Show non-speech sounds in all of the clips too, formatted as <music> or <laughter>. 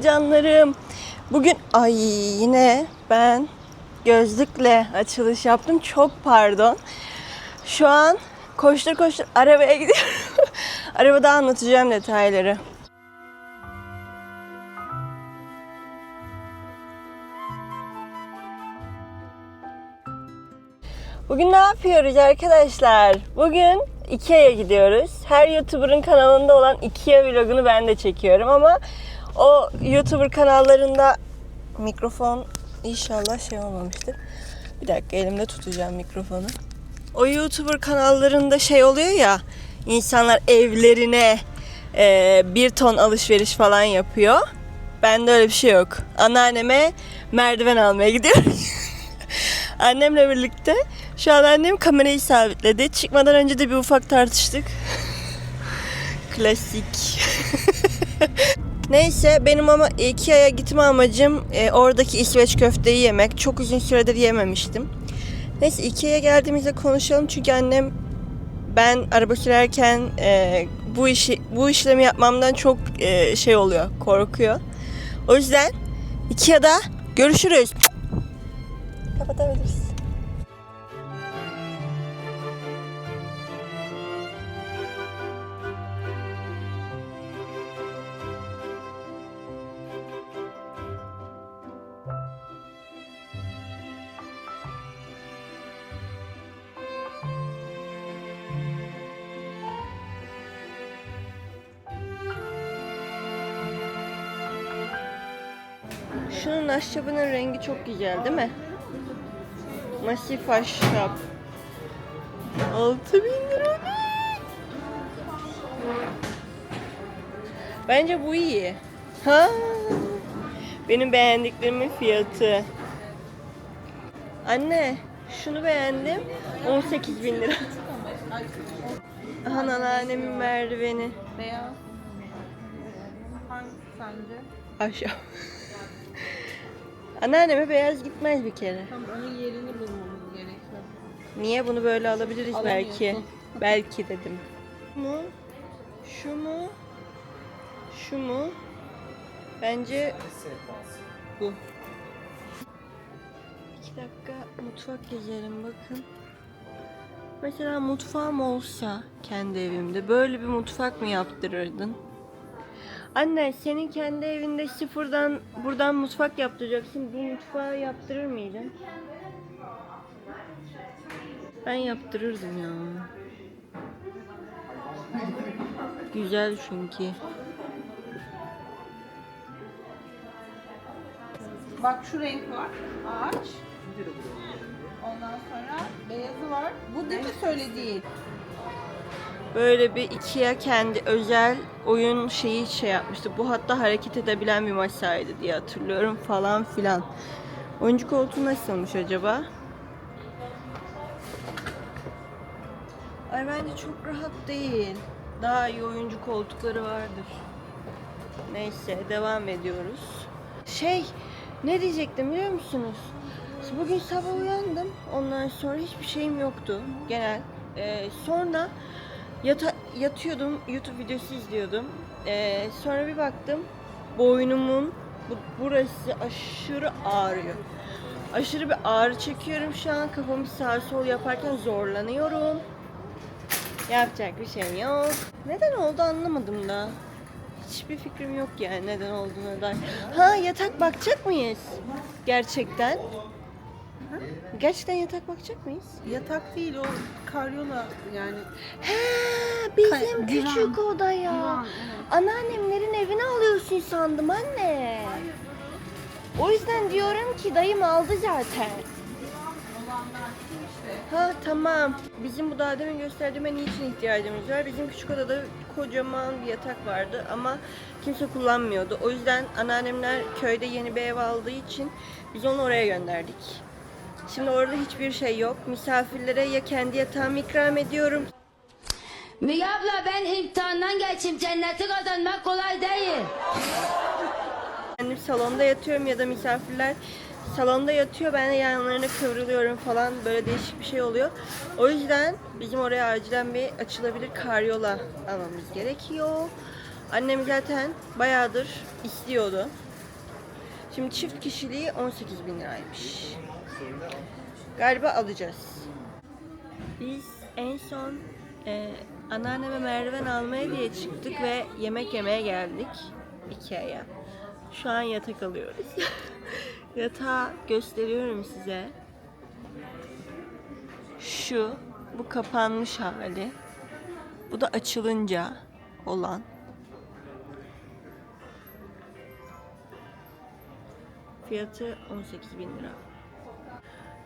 Canlarım. Bugün ay yine ben gözlükle açılış yaptım. Çok pardon. Şu an koştur koştur arabaya gidiyorum. <laughs> Arabada anlatacağım detayları. Bugün ne yapıyoruz arkadaşlar? Bugün Ikea'ya gidiyoruz. Her YouTuber'ın kanalında olan Ikea vlogunu ben de çekiyorum ama o YouTuber kanallarında mikrofon inşallah şey olmamıştır. Bir dakika elimde tutacağım mikrofonu. O YouTuber kanallarında şey oluyor ya insanlar evlerine e, bir ton alışveriş falan yapıyor. Bende öyle bir şey yok. Anneanneme merdiven almaya gidiyoruz. <laughs> Annemle birlikte. Şu an annem kamerayı sabitledi. Çıkmadan önce de bir ufak tartıştık. <laughs> Klasik. <laughs> Neyse benim ama Ikea'ya gitme amacım e, oradaki İsveç köfteyi yemek. Çok uzun süredir yememiştim. Neyse Ikea'ya geldiğimizde konuşalım çünkü annem ben araba sürerken e, bu işi bu işlemi yapmamdan çok e, şey oluyor, korkuyor. O yüzden Ikea'da görüşürüz. Kapatabiliriz. Şunun ahşabının rengi çok güzel değil mi? Masif ahşap. 6000 lira. Bence bu iyi. Ha. Benim beğendiklerimin fiyatı. Anne, şunu beğendim. 18 bin lira. Aha anneannemin merdiveni. Beyaz. Hangisi sence? Ahşap. Anneanneme beyaz gitmez bir kere. Tam onun yerini bulmamız gerekiyor. Niye bunu böyle alabiliriz belki? Belki dedim. Şu mu? Şu mu? Şu mu? Bence bu. İki dakika mutfak gezelim bakın. Mesela mutfağım olsa kendi evimde böyle bir mutfak mı yaptırırdın? Anne senin kendi evinde sıfırdan buradan mutfak yaptıracaksın. Bu mutfağı yaptırır mıydın? Ben yaptırırdım ya. Güzel çünkü. Bak şu renk var. Ağaç. Ondan sonra beyazı var. Bu değil mi söylediğin? Böyle bir Ikea kendi özel oyun şeyi şey yapmıştı. Bu hatta hareket edebilen bir masaydı diye hatırlıyorum falan filan. Oyuncu koltuğu nasılmış acaba? Ay bence çok rahat değil. Daha iyi oyuncu koltukları vardır. Neyse devam ediyoruz. Şey ne diyecektim biliyor musunuz? Bugün sabah uyandım. Ondan sonra hiçbir şeyim yoktu genel. Ee, sonra yata, yatıyordum. YouTube videosu izliyordum. Ee, sonra bir baktım. Boynumun bu, burası aşırı ağrıyor. Aşırı bir ağrı çekiyorum şu an. Kafamı sağ sol yaparken zorlanıyorum. Yapacak bir şeyim yok. Neden oldu anlamadım da. Hiçbir fikrim yok yani neden olduğuna dair. Ha yatak bakacak mıyız? Gerçekten. Gerçekten yatak bakacak mıyız? Yatak değil o karyola yani. He bizim Ka- küçük divan. oda ya. Divan, evet. Anneannemlerin evini alıyorsun sandım anne. O yüzden diyorum ki dayım aldı zaten. Ha tamam. Bizim bu daha demin gösterdiğime niçin ihtiyacımız var? Bizim küçük odada kocaman bir yatak vardı ama kimse kullanmıyordu. O yüzden anneannemler köyde yeni bir ev aldığı için biz onu oraya gönderdik. Şimdi orada hiçbir şey yok. Misafirlere ya kendi yatağımı ikram ediyorum Müge abla ben imtihandan geçeyim. Cenneti kazanmak kolay değil. Kendim salonda yatıyorum ya da misafirler salonda yatıyor ben de yanlarına kıvrılıyorum falan böyle değişik bir şey oluyor. O yüzden bizim oraya acilen bir açılabilir karyola almamız gerekiyor. Annem zaten bayağıdır istiyordu. Şimdi çift kişiliği 18 bin liraymış. Galiba alacağız. Biz en son e, anneanneme merdiven almaya diye çıktık ve yemek yemeye geldik Ikea'ya. Şu an yatak alıyoruz. <laughs> Yatağı gösteriyorum size. Şu, bu kapanmış hali. Bu da açılınca olan. Fiyatı 18 bin lira.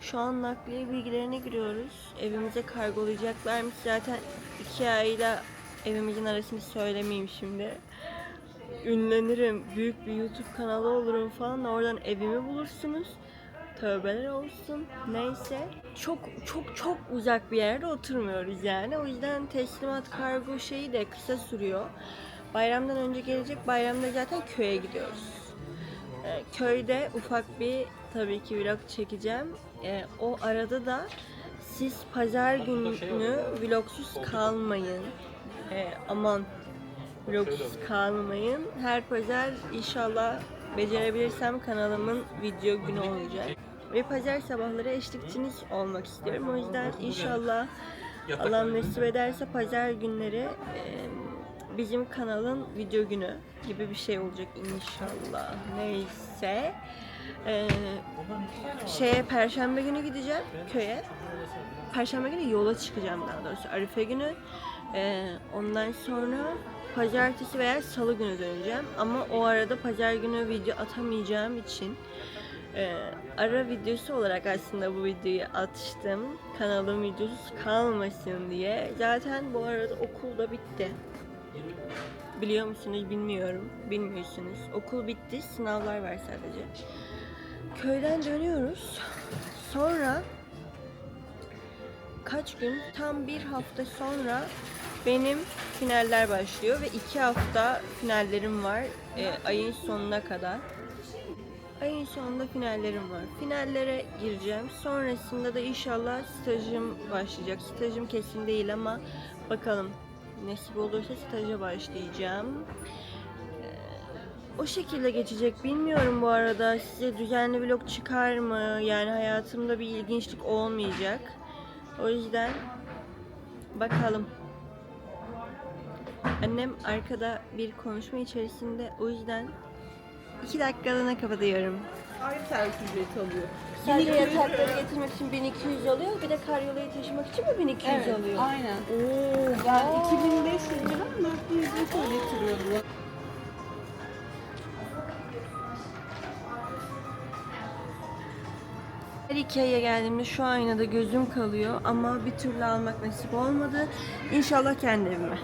Şu an nakliye bilgilerine giriyoruz. Evimize kargolayacaklarmış. Zaten iki ayla evimizin arasını söylemeyeyim şimdi. Ünlenirim, büyük bir YouTube kanalı olurum falan. Oradan evimi bulursunuz. Tövbeler olsun. Neyse. Çok çok çok uzak bir yerde oturmuyoruz yani. O yüzden teslimat kargo şeyi de kısa sürüyor. Bayramdan önce gelecek. Bayramda zaten köye gidiyoruz. Ee, köyde ufak bir tabii ki vlog çekeceğim. Ee, o arada da siz pazar günü vlogsuz kalmayın. Ee, aman vlogsuz kalmayın. Her pazar inşallah becerebilirsem kanalımın video günü olacak. Ve pazar sabahları eşlikçiniz olmak istiyorum. O yüzden inşallah Allah nasip ederse pazar günleri e, bizim kanalın video günü gibi bir şey olacak inşallah. Neyse. E, şeye perşembe günü gideceğim köye. Perşembe günü yola çıkacağım daha doğrusu Arife günü. E, ondan sonra pazartesi veya salı günü döneceğim. Ama o arada pazar günü video atamayacağım için e, ara videosu olarak aslında bu videoyu atıştım. Kanalım videosuz kalmasın diye. Zaten bu arada okul da bitti. Biliyor musunuz bilmiyorum. Bilmiyorsunuz. Okul bitti. Sınavlar var sadece. Köyden dönüyoruz. Sonra kaç gün? Tam bir hafta sonra benim finaller başlıyor ve iki hafta finallerim var. e, ayın sonuna kadar. Ayın sonunda finallerim var. Finallere gireceğim. Sonrasında da inşallah stajım başlayacak. Stajım kesin değil ama bakalım nasip olursa staja başlayacağım. Ee, O şekilde geçecek. Bilmiyorum bu arada size düzenli vlog çıkar mı? Yani hayatımda bir ilginçlik olmayacak. O yüzden bakalım. Annem arkada bir konuşma içerisinde. O yüzden iki dakikalığına kapatıyorum. Ayrı servis ücreti alıyor. Sadece 1200 yatakları getirmek için 1200 alıyor. Bir de karyolayı taşımak için mi 1200 Evet, alıyor? aynen. Oo, Yani vay. 2500 lira nakli ücret öyle getiriyor bu. Her Ikea'ya geldiğimde şu aynada gözüm kalıyor ama bir türlü almak nasip olmadı. İnşallah kendi evime.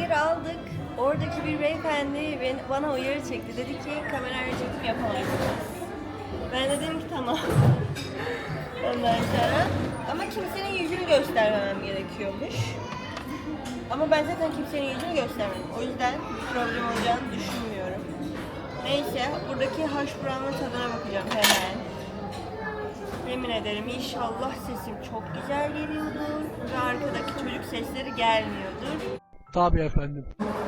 Yemekleri aldık. Oradaki bir beyefendi ben- bana uyarı çekti. Dedi ki kamerayla çekim yapamazsınız. Ben de dedim ki tamam. <laughs> Ondan sonra ama kimsenin yüzünü göstermemem gerekiyormuş. Ama ben zaten kimsenin yüzünü göstermedim. O yüzden problem olacağını düşünmüyorum. Neyse buradaki haş brown'un tadına bakacağım hemen. Yemin ederim inşallah sesim çok güzel geliyordur ve arkadaki çocuk sesleri gelmiyordur. Tabii efendim.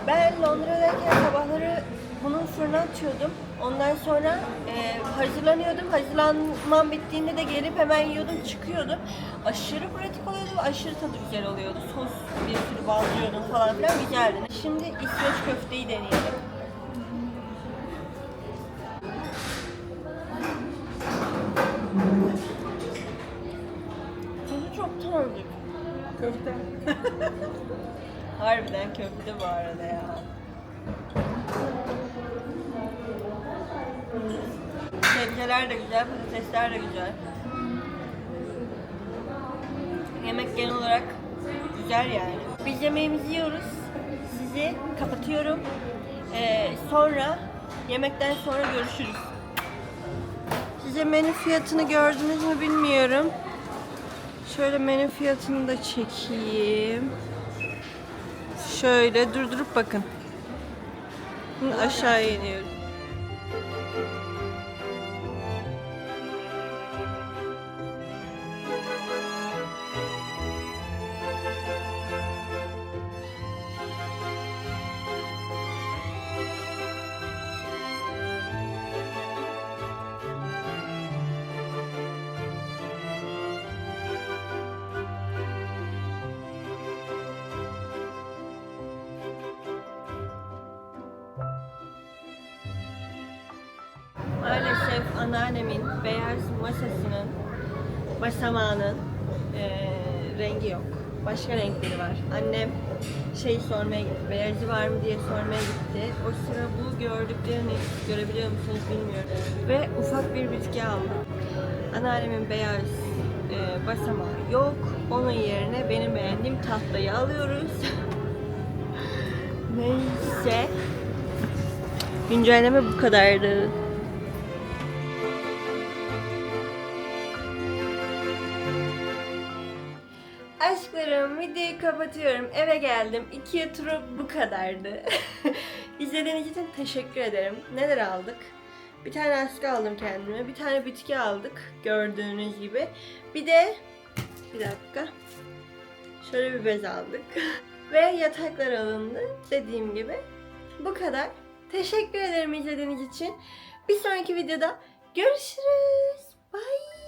Ben Londra'dayken sabahları bunun fırına atıyordum. Ondan sonra e, hazırlanıyordum. Hazırlanmam bittiğinde de gelip hemen yiyordum, çıkıyordum. Aşırı pratik oluyordu ve aşırı tadı güzel oluyordu. Sos bir sürü bazlıyordum falan filan güzeldi. Şimdi İsveç köfteyi deneyelim. Harbiden köfte bu arada ya. Sebzeler de güzel, patatesler de güzel. Yemek genel olarak güzel yani. Biz yemeğimizi yiyoruz. Sizi kapatıyorum. Ee, sonra yemekten sonra görüşürüz. Size menü fiyatını gördünüz mü bilmiyorum. Şöyle menü fiyatını da çekeyim. Şöyle durdurup bakın. Aşağı iniyorum. Anneannemin beyaz masasının basamağının eee, rengi yok. Başka renkleri var. Annem şey sormaya gitti. Beyazı var mı diye sormaya gitti. O sıra bu gördüklerini görebiliyor musunuz bilmiyorum. Ve ufak bir bitki aldım. Anneannemin beyaz eee basamağı yok. Onun yerine benim beğendiğim tahtayı alıyoruz. <laughs> Neyse. Güncelleme bu kadardı. Videoyu kapatıyorum. Eve geldim. İki turu bu kadardı. <laughs> İzlediğiniz için teşekkür ederim. Neler aldık? Bir tane askı aldım kendime. Bir tane bitki aldık. Gördüğünüz gibi. Bir de bir dakika. Şöyle bir bez aldık. <laughs> Ve yataklar alındı. Dediğim gibi. Bu kadar. Teşekkür ederim izlediğiniz için. Bir sonraki videoda görüşürüz. Bye.